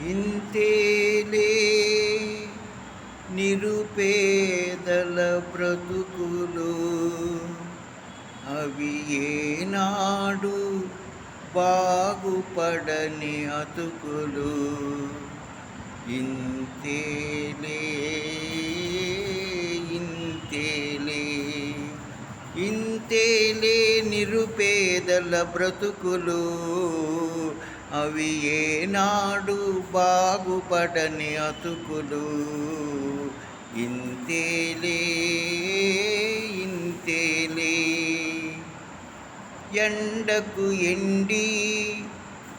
ఇంతేలే నిరుపేదల బ్రతుకులు. అవి ఏనాడు బాగుపడని అతుకులు. ఇంతేలే పేదల బ్రతుకులు. అవి ఏనాడు బాగుపడని అతుకులు. ఇంతేలే ఇంతేలే. ఎండకు ఎండి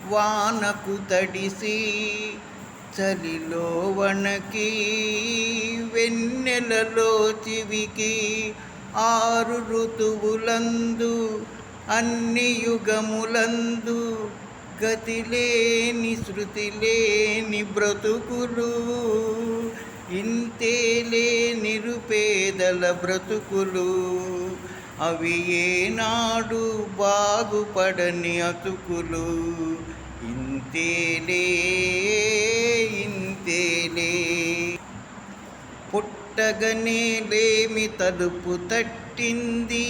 వానకు తడిసి చలిలో వణకి వెన్నెలలో చివికి ఆరు ఋతువులందు అన్ని యుగములందు గతిలేని శృతి లేని బ్రతుకులు ఇంతేలే నిరుపేదల బ్రతుకులు. అవి ఏనాడు బాగుపడని అతుకులు. ఇంతేలే ఇంతేలే. పుట్టగనే లేమి తలుపు తట్టింది.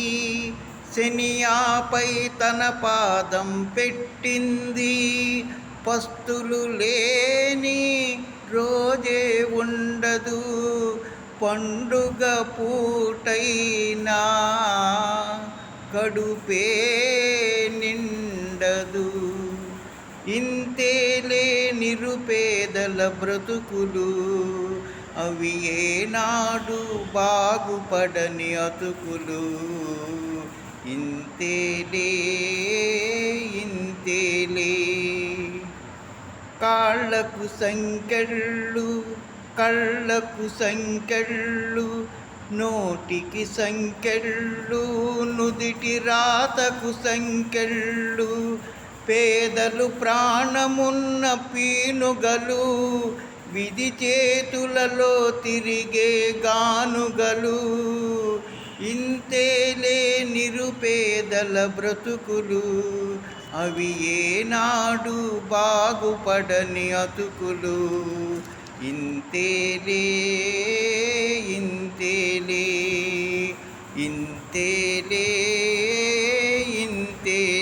శనియాపై తన పాదం పెట్టింది. పస్తులు లేని రోజే ఉండదు. పండుగ పూటైనా కడుపే నిండదు. ఇంతేలే నిరుపేదల బ్రతుకులు. అవి ఏనాడు బాగుపడని అతుకులు. ఇంతేలే ఇంతేలే. కాళ్ళకు సంకెళ్ళు కళ్ళకు సంకెళ్ళు నోటికి సంకెళ్ళు నుదిటి రాతకు సంకెళ్ళు పేదలు ప్రాణమున్న పీనుగలు విధి చేతులలో తిరిగే గానుగలు. ఇంతేలే నిరుపేదల బ్రతుకులు అవి ఏనాడు బాగుపడని అతుకులు. ఇంతేలే ఇంతేలే ఇంతేలే ఇంతే